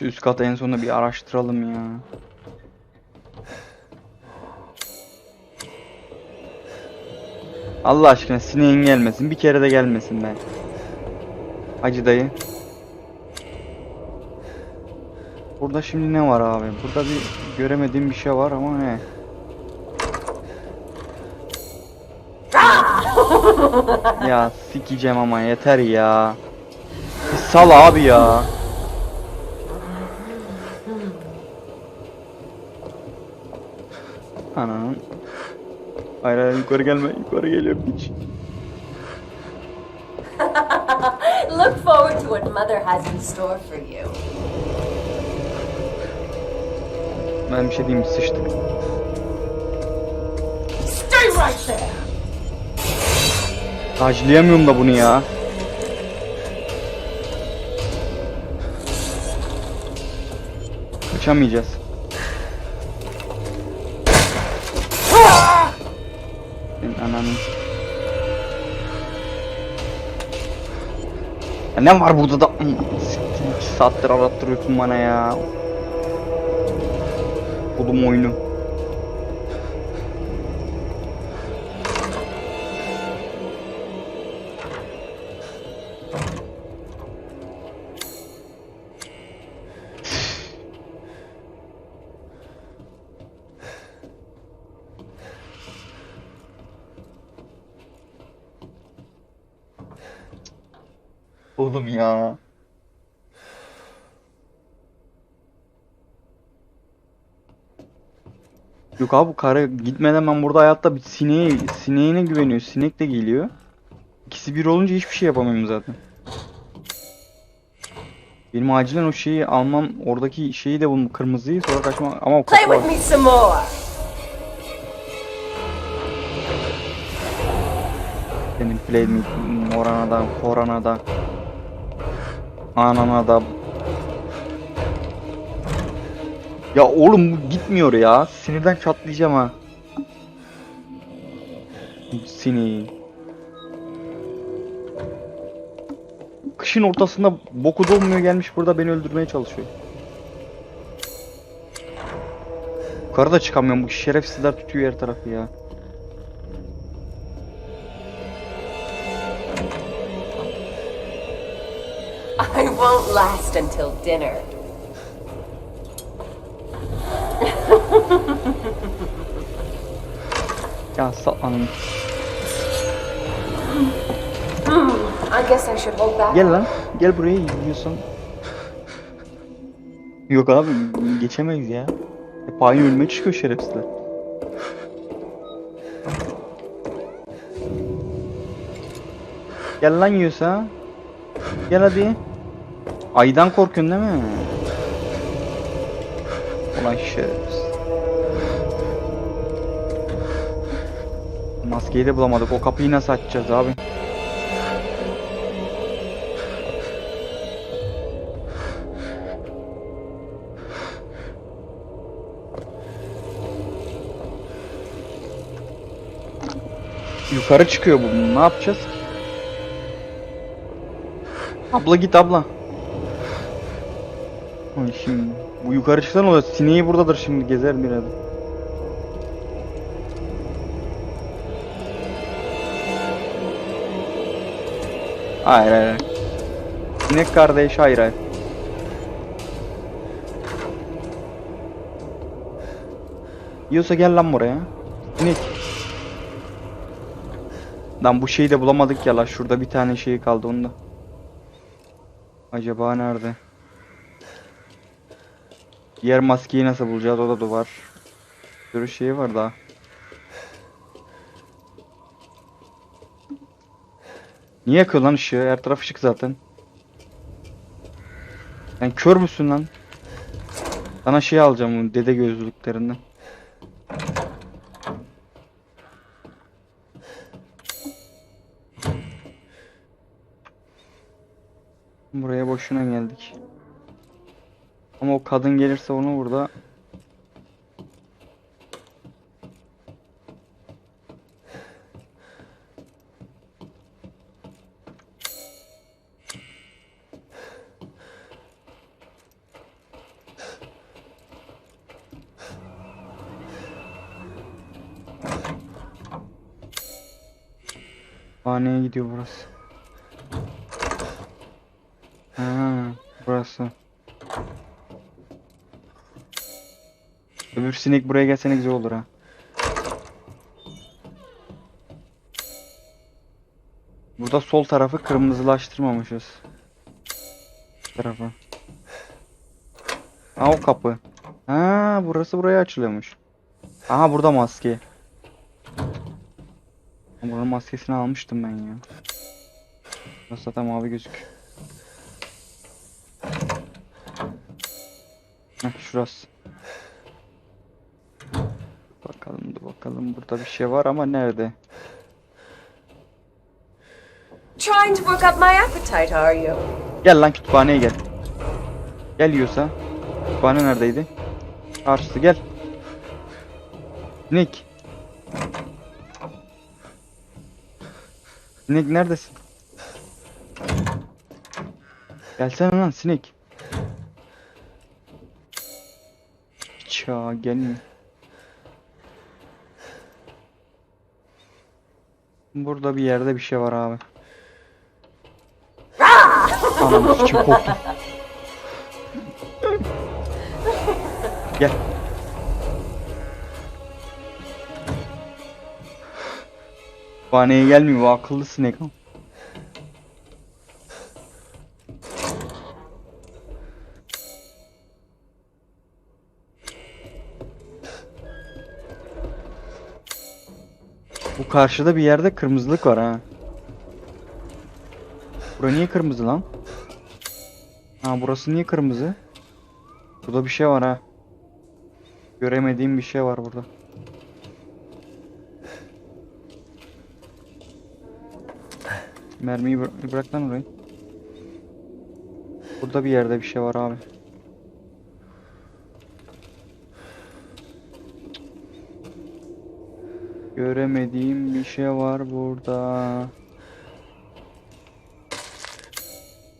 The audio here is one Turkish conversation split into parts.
Şu üst katı en sonunda bir araştıralım ya. Allah aşkına sineğin gelmesin. Bir kere de gelmesin be. Hacı dayı. Burada şimdi ne var abi? Burada bir göremediğim bir şey var ama ne? ya sikeceğim ama yeter ya. Bir sal abi ya. Ananın. Hayır hayır yukarı gelme. Yukarı geliyor piç. Look forward to what Mother has in store for you. Ben bir şey diyeyim sıçtık. Stay right there! Tacileyemiyorum da bunu ya. Kaçamayacağız. Ananın. Ya ne var burada da? Hmm, siktir, iki saattir arattırıyorsun bana ya. Oğlum oyunu. Oğlum ya. Yok abi bu karı gitmeden ben burada hayatta bir sineğe, sineğine güveniyor. Sinek de geliyor. İkisi bir olunca hiçbir şey yapamıyorum zaten. Benim acilen o şeyi almam, oradaki şeyi de bulmam, kırmızıyı sonra kaçma ama o Play with me some more! Senin play mi, morana da, korana da, anana da. Ya oğlum bu gitmiyor ya. Sinirden çatlayacağım ha. Sineği. Kışın ortasında boku dolmuyor gelmiş burada beni öldürmeye çalışıyor. Yukarıda çıkamıyorum bu şerefsizler tutuyor her tarafı ya. I won't last until dinner. Ya saplanın. I guess I should hold back. Gel lan. Gel buraya yiyorsan. Yok abi geçemeyiz ya. Hep aynı ölüme çıkıyor şerefsizler. Gel lan yiyorsa. Gel hadi. Aydan korkuyorsun değil mi? Ulan şerefsiz. Maskeyi de bulamadık. O kapıyı nasıl açacağız abi? Yukarı çıkıyor bu. Ne yapacağız? Abla git abla. Ay şimdi bu yukarı çıksa ne oluyor? Sineği buradadır şimdi gezer biraz. Hayır. hayır. Sinek kardeş hayır hayır. Yiyorsa gel lan buraya. Sinek. Lan bu şeyi de bulamadık ya la şurada bir tane şey kaldı onda. Acaba nerede? Diğer maskeyi nasıl bulacağız? O da duvar. Bir sürü şey var daha. Niye yakıyor lan ışığı? Her taraf ışık zaten. Sen kör müsün lan? Sana şey alacağım dede gözlüklerinden. Kadın gelirse onu burada. Haneye gidiyor burası. Ha, burası. Öbür sinek buraya gelsene güzel olur ha. Burada sol tarafı kırmızılaştırmamışız. Bu tarafı. Ha o kapı. Ha burası buraya açılıyormuş. Aha burada maske. Buranın maskesini almıştım ben ya. Burası zaten mavi gözük. Heh şurası. Bakalım burada bir şey var ama nerede? Trying to work up my appetite, are you? Gel lan kütüphaneye gel. Gel yiyorsa. Kütüphane neredeydi? Karşısı gel. Sinek. Sinek neredesin? Gelsene lan sinek. Ya gelmiyor. Burada bir yerde bir şey var abi. Anam için korktum. Gel. Kütüphaneye gelmiyor bu akıllı sinek ama. Karşıda bir yerde kırmızılık var ha. Bura niye kırmızı lan? Ha burası niye kırmızı? Burada bir şey var ha. Göremediğim bir şey var burada. Mermiyi bıra- orayı. Burada bir yerde bir şey var abi. Göremediğim bir şey var burada.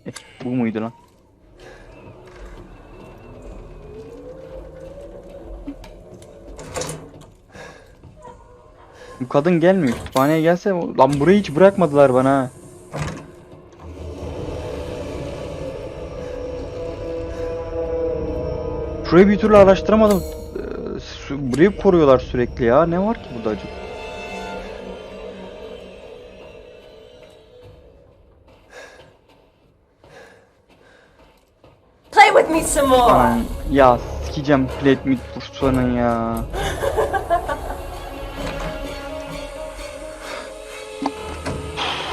Eh, bu muydu lan? Bu kadın gelmiyor. Kütüphaneye gelse lan burayı hiç bırakmadılar bana. Şurayı bir türlü araştıramadım. Sü- Burayı koruyorlar sürekli ya. Ne var ki burada acaba? Some more. Aman, ya sikeceğim plate meat bursanın ya.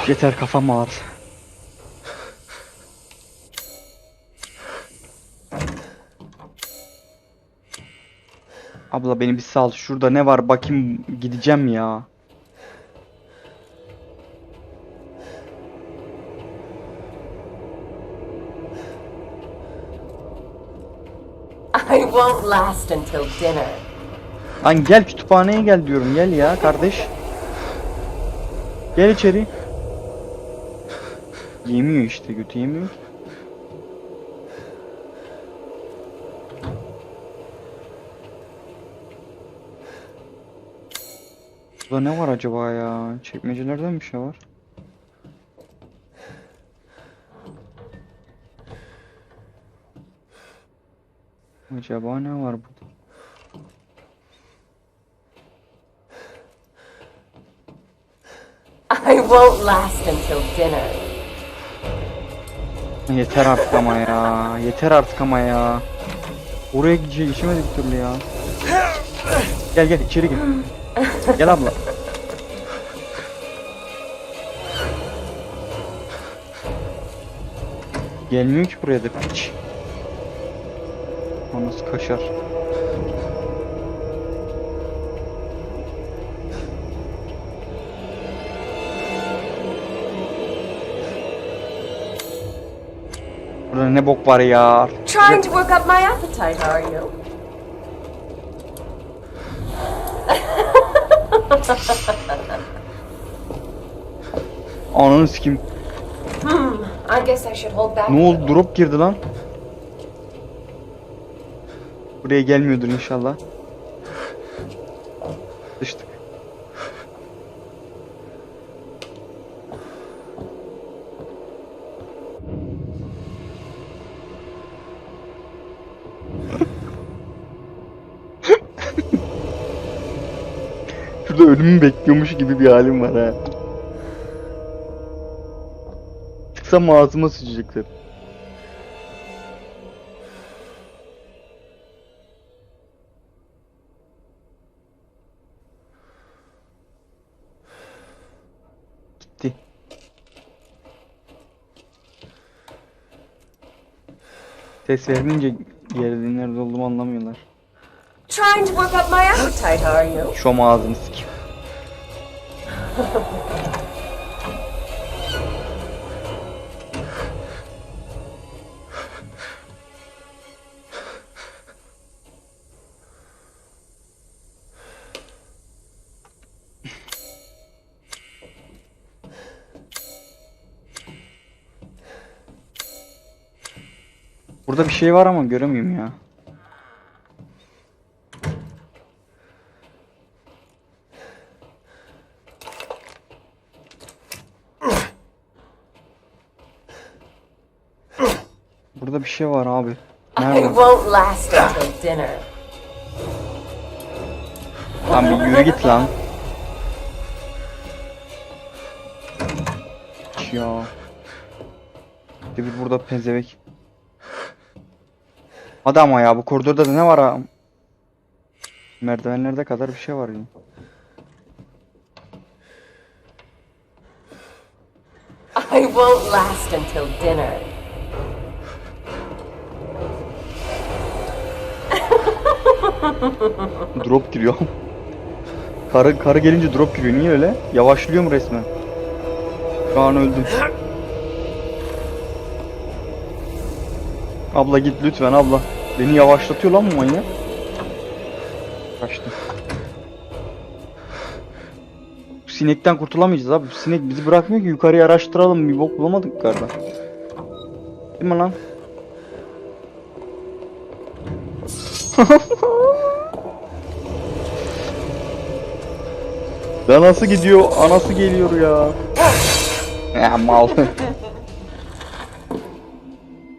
Yeter kafam ağrı. Abla beni bir sal. Şurada ne var bakayım gideceğim ya. Won't last until dinner. Lan gel kütüphaneye gel diyorum gel ya kardeş. Gel içeri. Yemiyor işte götü yemiyor. Burada ne var acaba ya? Çekmecelerde bir şey var? Acaba ne var burada? I won't last until dinner. Yeter artık ama ya. Yeter artık ama ya. Oraya gidece geçemedik türlü ya. Gel gel içeri gel. Gel abla. Gelmiyor ki buraya da piç. Nasıl kaşar? Burada ne bok var ya? Trying to work up my appetite, are you? Ananı sikim. I guess I should hold back. Ne oldu? Drop girdi lan. Buraya gelmiyordur inşallah. Sıçtık. Şurada ölümü bekliyormuş gibi bir halim var ha. Çıksam ağzıma sıçacaklar. Ses vermeyince yerinde nerede olduğumu anlamıyorlar. Trying to work up my appetite, are you? Şom ağzını sikeyim. Burada bir şey var ama göremiyorum ya. Burada bir şey var abi. Nerede? Lan bir yürü git lan. Ya. Bir burada pezevek. Hadi ama ya bu koridorda da ne var ha? Merdivenlerde kadar bir şey var yine. I won't last until dinner. Drop giriyor. karı karı gelince drop giriyor. Niye öyle? Yavaşlıyorum resmen. Şu an öldüm. Abla git lütfen abla. Beni yavaşlatıyor lan bu manyak. Kaçtım. Sinekten kurtulamayacağız abi. Sinek bizi bırakmıyor ki yukarıya araştıralım. Bir bok bulamadık yukarıda. Değil mi lan? Ya nasıl gidiyor? Anası geliyor ya. Ya mal.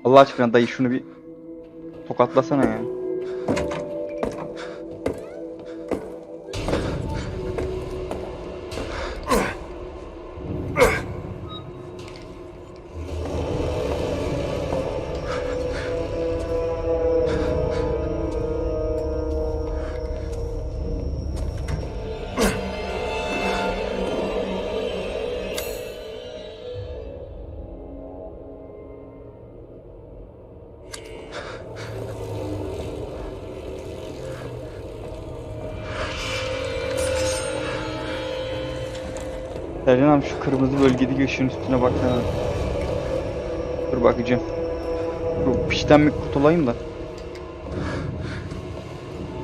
Allah aşkına dayı şunu bir tokatlasana ya. Abi şu kırmızı bölgedeki ışığın üstüne baksana. Dur bakacağım. Bu pişten bir kurtulayım da.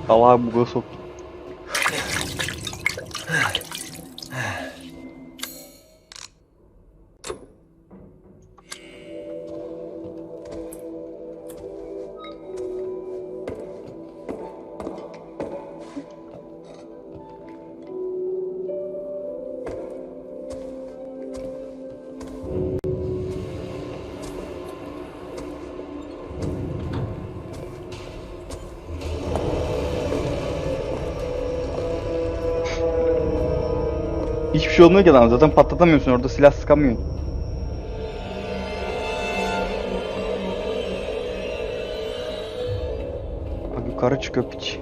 Allah buga sok. Şey olmuyor ki adam zaten patlatamıyorsun orada silah sıkamıyorsun. Bak yukarı çıkıyor piç.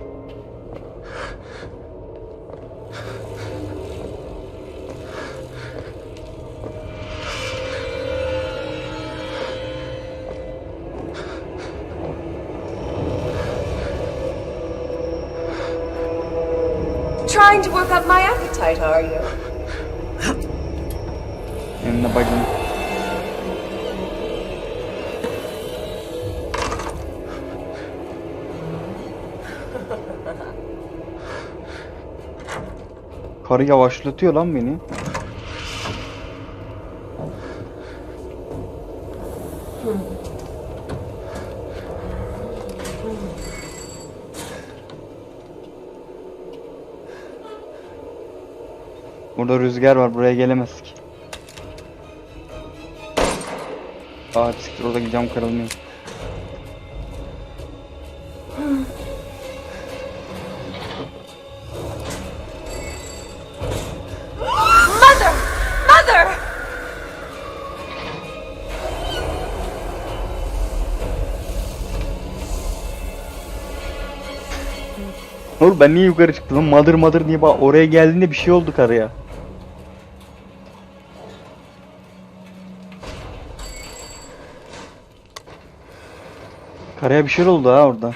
Trying to work up my appetite, are you? Önüne bacım. Karı yavaşlatıyor lan beni. Burada rüzgar var buraya gelemez Aa siktir orada gideceğim kırılmıyor. Mother! Mother! Oğlum ben niye yukarı çıktım? Mother mother niye bak oraya geldiğinde bir şey oldu karıya. Karıya bir şey oldu ha orada.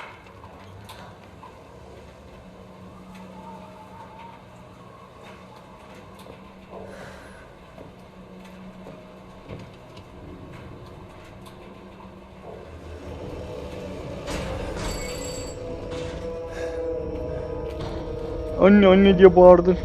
Anne anne diye bağırdı.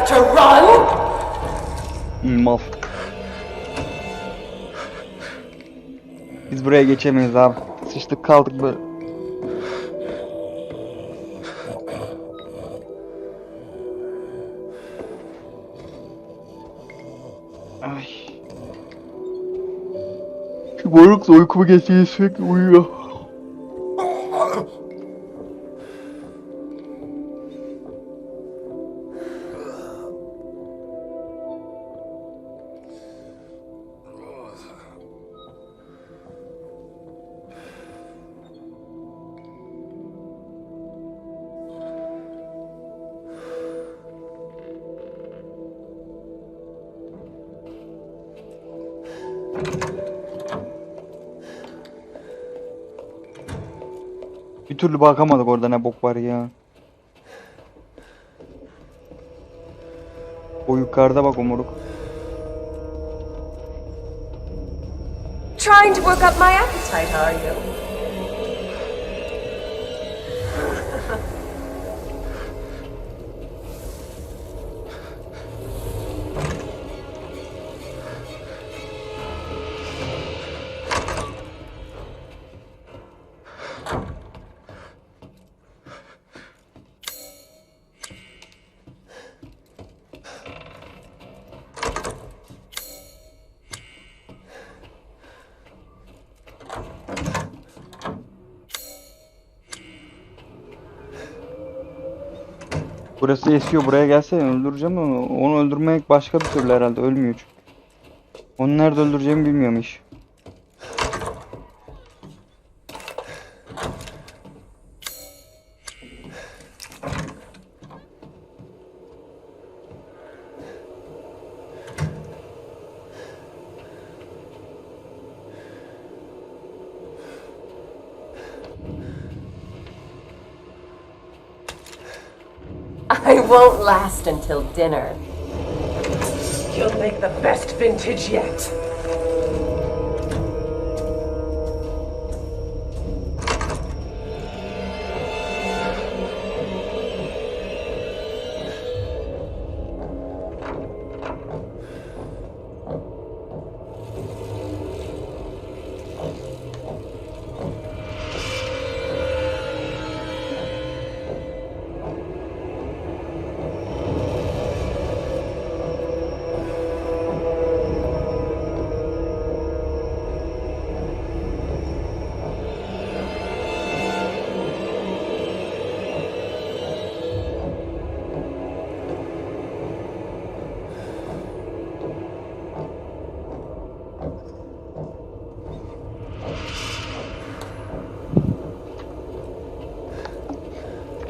Left to run! Mal. Biz buraya geçemeyiz abi. Sıçtık kaldık böyle. Ay. Şu da uykumu geçiyor sürekli uyuyor. Türlü bakamadık orada ne bok var ya. O yukarıda bak o moruk. Trying to work up my appetite, are you? Burası esiyor buraya gelse öldüreceğim onu. Onu öldürmek başka bir türlü herhalde ölmüyor çünkü. Onu nerede öldüreceğimi bilmiyorum I won't last until dinner. You'll make the best vintage yet.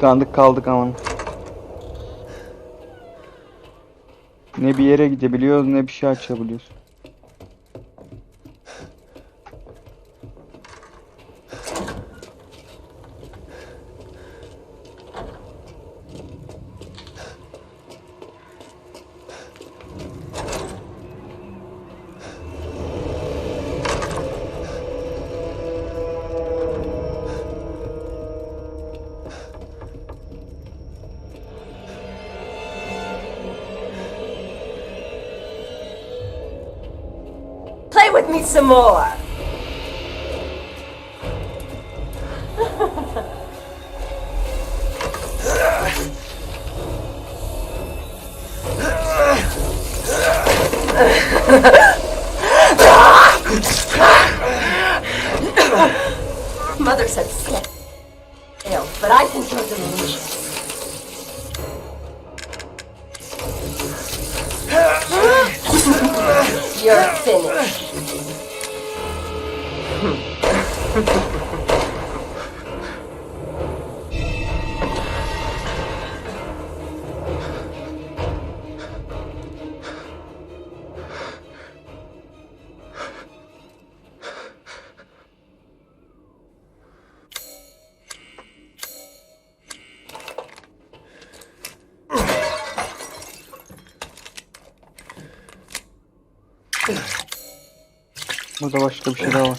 Tıkandık kaldık aman. Ne bir yere gidebiliyoruz ne bir şey açabiliyoruz. Me some more. Mother said slip. Ew, but I think you're delicious. You're finished. Burada başka bir şey daha var.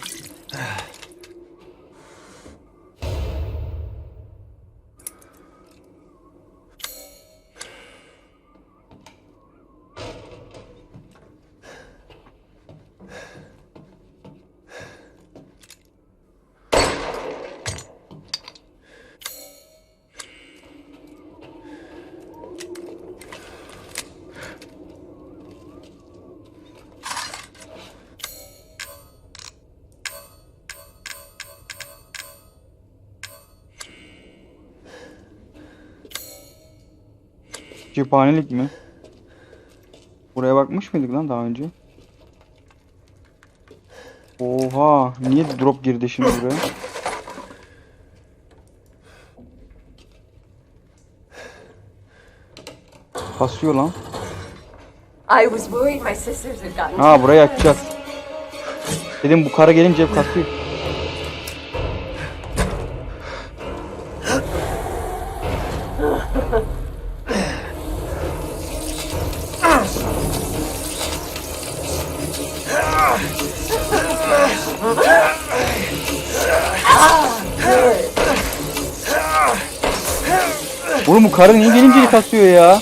Cephanelik mi? Buraya bakmış mıydık lan daha önce? Oha, niye drop girdi şimdi buraya? Kasıyor lan. I was worried my sisters had gotten Ha burayı açacağız. Dedim bu kara gelince hep kasıyor. Oğlum bu karı niye gelince kasıyor ya?